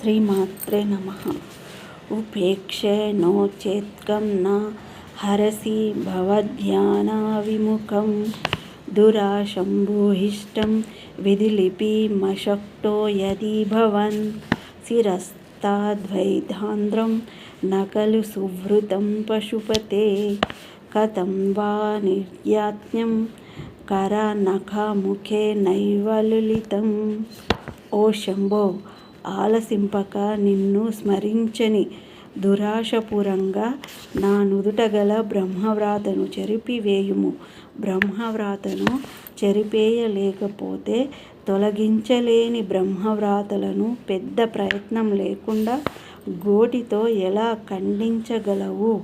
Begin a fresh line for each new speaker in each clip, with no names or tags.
శ్రీమాత్రే నమ ఉపేక్షే नो चेत्कं न हरसि भवध्यानाविमुखं दुराशम्भूहिष्टं विधिलिपिमशक्तो यदि भवन् शिरस्ताद्वैधान्द्रं न खलु सुवृतं पशुपते कथं वा निर्याज्ञं करनखमुखे नैव लुलितं ఓ శంభో ఆలసింపక నిన్ను స్మరించని దురాశపూరంగా నా నుదుట గల బ్రహ్మవ్రాతను చెరిపివేయుము. బ్రహ్మవ్రాతను చెరిపేయలేకపోతే తొలగించలేని బ్రహ్మవ్రాతలను పెద్ద ప్రయత్నం లేకుండా గోటితో ఎలా ఖండించగలవు?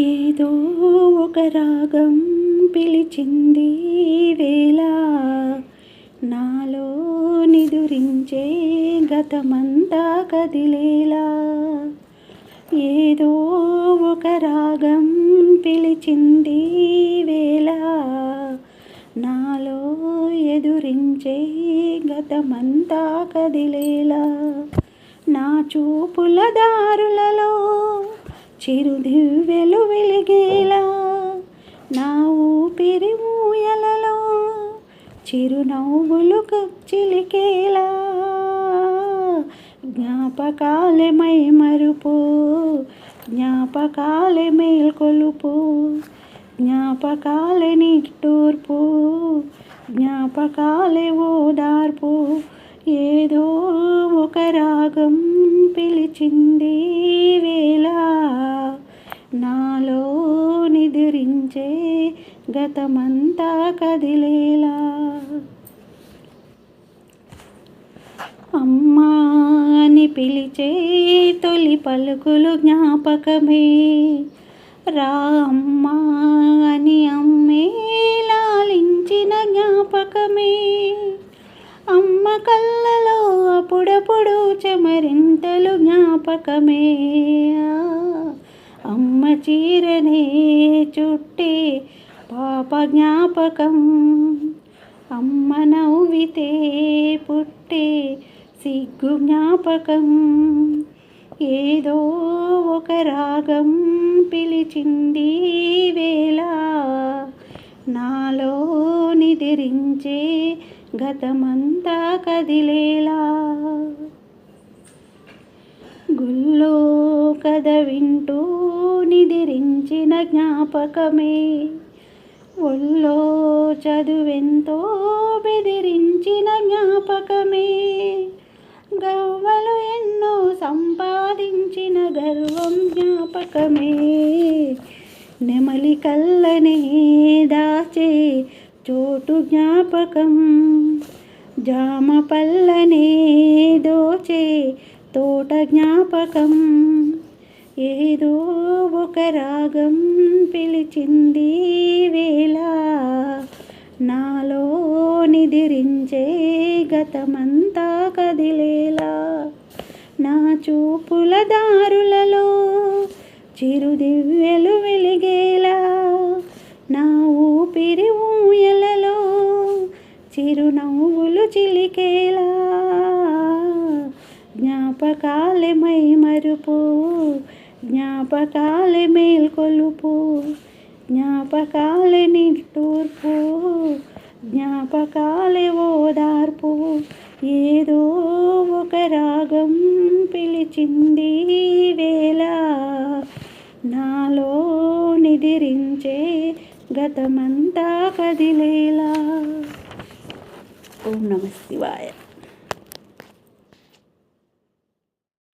ఏదో ఒక రాగం పిలిచింది వేళ. నాలో నిదురించే గతమంతా కదిలేలా ఏదో ఒక రాగం పిలిచింది వేళ. నాలో ఎదురించే గతమంతా కదిలేలా నా చూపుల దారులలో చిరుదివ్వెలు వెలిగేలా నా ఊపిరి ఊయలలో చిరునవ్వులు చిలికేలా జ్ఞాపకాలమై మరుపు జ్ఞాపకాలే మేల్కొలుపు జ్ఞాపకాలే నిట్టూర్పు జ్ఞాపకాలే ఓదార్పు ఏదో ఒక రాగం పిలిచింది. గతమంతా కదిలేలా. అమ్మా అని పిలిచే తొలి పలుకులు జ్ఞాపకమే. రా అమ్మా అని అమ్మే లాలించిన జ్ఞాపకమే. అమ్మ కళ్ళలో అప్పుడప్పుడు చెమరింతలు జ్ఞాపకమే. అమ్మ చీరనే చుట్టే పాప జ్ఞాపకం అమ్మ నవ్వితే పుట్టే సిగ్గు జ్ఞాపకం. ఏదో ఒక రాగం పిలిచింది వేళ. నాలో నిదిరించే గతమంతా కదిలేలా గుల్లో కథ వింటూ నిదిరించిన జ్ఞాపకమే. ఒళ్ళో చదువెంతో బెదిరించిన జ్ఞాపకమే. గవ్వలు ఎన్నో సంపాదించిన గర్వం జ్ఞాపకమే. నెమలి కళ్ళనే దాచే చోటు జ్ఞాపకం. జామ పల్లనే దోచే తోట జ్ఞాపకం. ఏదో ఒక రాగం పిలిచింది వేళ. నాలో నిదిరించే గతమంతా కదిలేలా. నా చూపుల దారులలో చిరుదివ్యలు వెలిగేలా. నా ఊపిరి ఊయలలో చిరునవ్వులు చిలికేలా. జ్ఞాపకాలమై మరుపు జ్ఞాపకాలే మేల్కొలుపు జ్ఞాపకాలే నిట్టూర్పు జ్ఞాపకాలే ఓదార్పు. ఏదో ఒక రాగం పిలిచింది వేళ నాలో నిదిరించే గతమంతా కదిలేలా. ఓం నమ శివాయ.